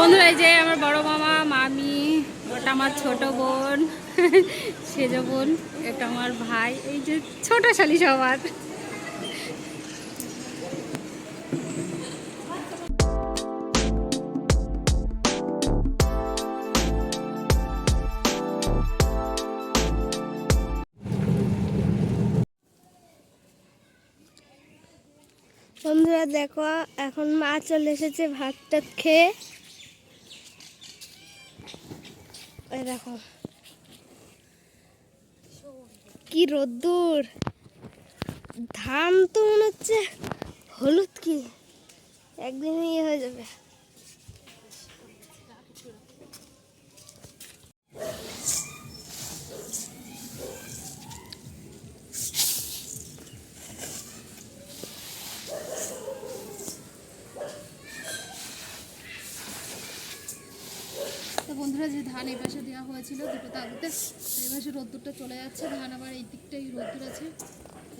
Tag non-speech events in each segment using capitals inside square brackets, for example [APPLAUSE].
বন্ধুরা এই যে আমার বড় মামা, মামি, ওটা আমার ছোট বোন, [LAUGHS] সেজ বোন, এটা আমার ভাই, এই যে ছোট শালি সবার। বন্ধুরা, দেখো, এখন মা চলে এসেছে ভাত টাত খেয়ে। দেখো। কি রোদ্দুর। ধান তো মনে হচ্ছে হলুদ কি? একদিনই ইয়ে হয়ে যাবে। তো যে ধান এই পাশে দেওয়া হয়েছিল দুটো তাবুতে তো এই পাশে রোদ্দুরটা চলে যাচ্ছে, ধান আবার এই দিকটাই রোদ্দুর আছে।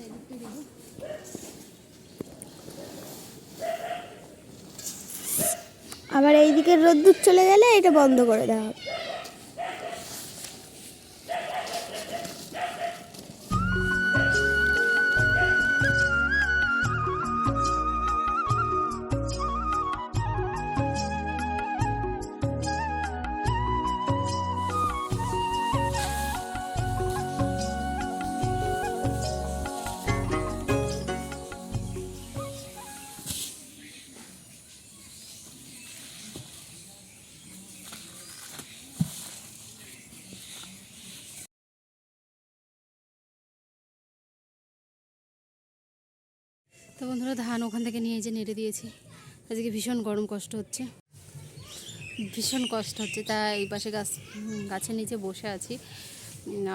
এই দিকটাই দেবো। আবার এইদিকে রোদ্দুর চলে গেলে এটা বন্ধ করে দেওয়া হবে। তো বন্ধুরা ধান ওখান থেকে নিয়ে যে নেড়ে দিয়েছি। আজকে ভীষণ গরম কষ্ট হচ্ছে। ভীষণ কষ্ট হচ্ছে। তা এই পাশে গাছ গাছের নিচে বসে আছি।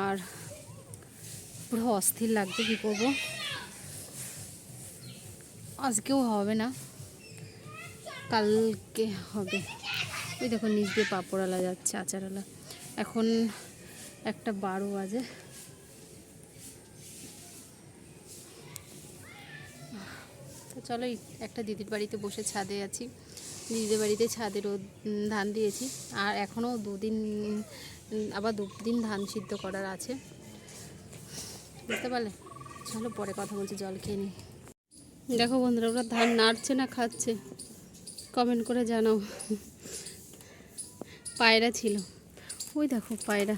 আর পুরো অস্থির লাগছে, কী করব? আজকেও হবে না। কালকে হবে। ওই দেখো নিচ দিয়ে পাঁপড়ালা যাচ্ছে আচারালা এখন একটা বারো বাজে। তো চলো একটা দিদির বাড়িতে বসে ছাদে আছি। দিদির বাড়িতে ছাদে রোদ ধান দিয়েছি। আর এখনও দুদিন আবার দুদিন ধান সিদ্ধ করার আছে। বুঝতে পারলে? চলো পরে কথা বলছি জল খেয়ে নিই। দেখো বন্ধুরা ওরা ধান নাড়ছে না খাচ্ছে। কমেন্ট করে জানাও। পায়রা ছিল। ওই দেখো পায়রা।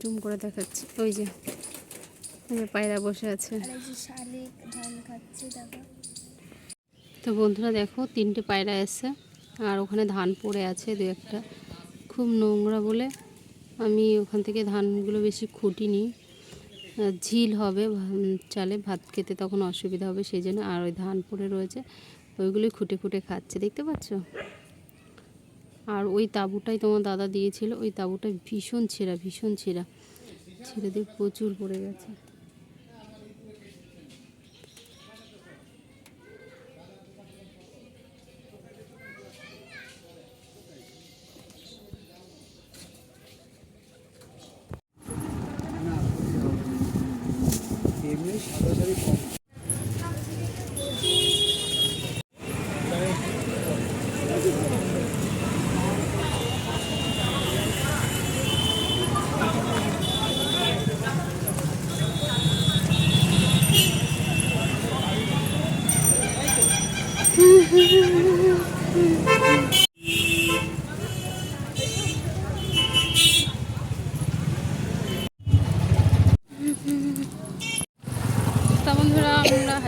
জুম করে দেখাচ্ছি। ওই যে। পায়রা বসে আছে। তো বন্ধুরা দেখো তিনটে পায়রা এসছে আর ওখানে ধান পড়ে আছে দু একটা। খুব নোংরা বলে আমি ওখান থেকে ধানগুলো বেশি খুঁটিনি। ঝিল হবে চালে ভাত খেতে তখন অসুবিধা হবে সেই জন্য আর ওই ধান পড়ে রয়েছে ওইগুলোই খুঁটে খুঁটে খাচ্ছে দেখতে পাচ্ছ? আর ওই তাঁবুটাই তোমার দাদা দিয়েছিল ওই তাঁবুটা ভীষণ ছেঁড়া ভীষণ ছেঁড়া। ছেড়ে দিয়ে প্রচুর পড়ে গেছে। এমনি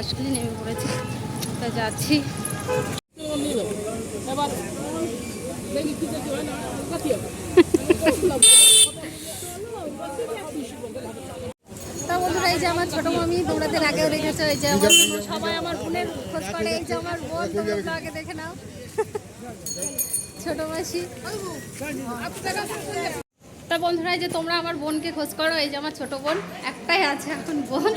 হাসখালি নেমে পড়েছি। তা যাচ্ছি। তা যে আমার ছোট মামি এই যে আমার সবাই আমার বোনের খোঁজ করে, এই যে আমার বোন, তোমরা দেখে নাও। তা বন্ধুরা যে তোমরা আমার বোনকে খোঁজ করো, এই যে আমার ছোট বোন, একটাই আছে এখন বোন।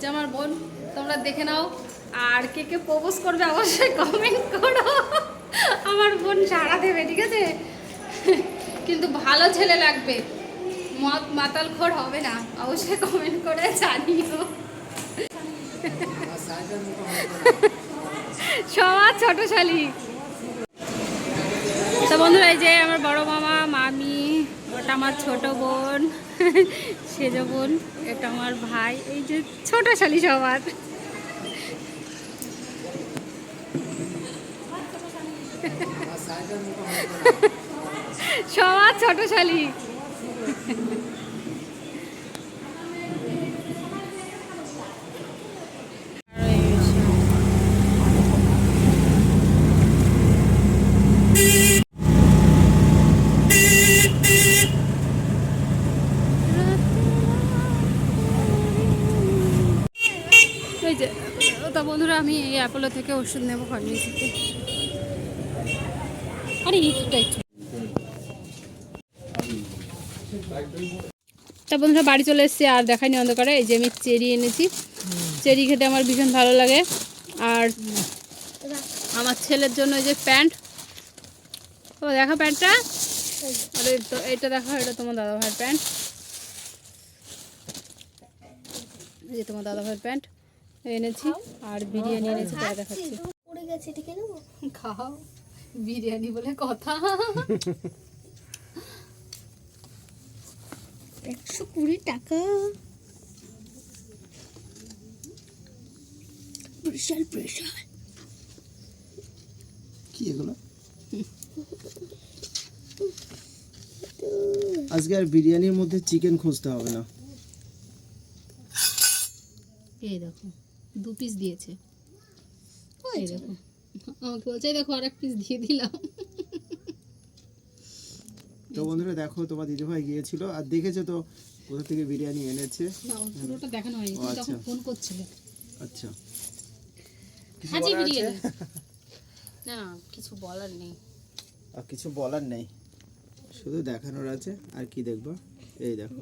যে আমার বোন, তোমরা দেখে নাও। আর কে কে প্রপোজ করবে অবশ্যই কমেন্ট করো। আমার বোন সাড়া দেবে, ঠিক আছে? কিন্তু ভালো ছেলে লাগবে। মাতাল খোর হবে না। অবশ্যই কমেন্ট করে জানিও। সবার ছোট শালি। তো বন্ধুরা, এই যে আমার বড় মামি ওটা আমার ছোট বোন, [LAUGHS] সেজ বোন, এটা আমার ভাই, এই যে ছোট শালি সবার। [LAUGHS] সবার ছোট শালি এই যে তা বন্ধুরা, আমি এই অ্যাপোলো থেকে ওষুধ নেব ফার্মেসিতে। আরে তা বন্ধুরা, বাড়ি চলে এসেছি, আর দেখাইনি অন্ধকারে। এই যে আমি চেরি এনেছি। চেরি খেতে আমার ভীষণ ভালো লাগে। আর আমার ছেলের জন্য এই যে প্যান্ট। ও, দেখা প্যান্টটা। আরে, তো এটা দেখো, এটা তোমার দাদা ভাইয়ের প্যান্ট। এই যে তোমার দাদা ভাইয়ের প্যান্ট। এনেছি আর বিরিয়ানি এনেছি তাই দেখাচ্ছি। উড়ে গেছে এটাকে নেব খাও বিরিয়ানি বলে কথা। একশো কুড়ি টাকা। বিশাল বিশাল। কি এগুলো? [LAUGHS] আজকে আর বিরিয়ানির মধ্যে চিকেন খুঁজতে হবে না। এই দেখো। দু পিস দিয়েছে। এই দেখো। আমাকে বলছে দেখো আর এক পিস দিয়ে দিলাম। তো বন্ধুরা দেখো তোমার দিদিভাই গিয়েছিল আর দেখেছ তো কোথা থেকে বিরিয়ানি এনেছে? না পুরোটা দেখানো হয়নি আচ্ছা। তখন ফোন করছিলে। আচ্ছা। হাজি বিরিয়ানি। [LAUGHS] না কিছু বলার নেই। আর কিছু বলার নেই। শুধু দেখানোর আছে আর কি দেখব? এই দেখো।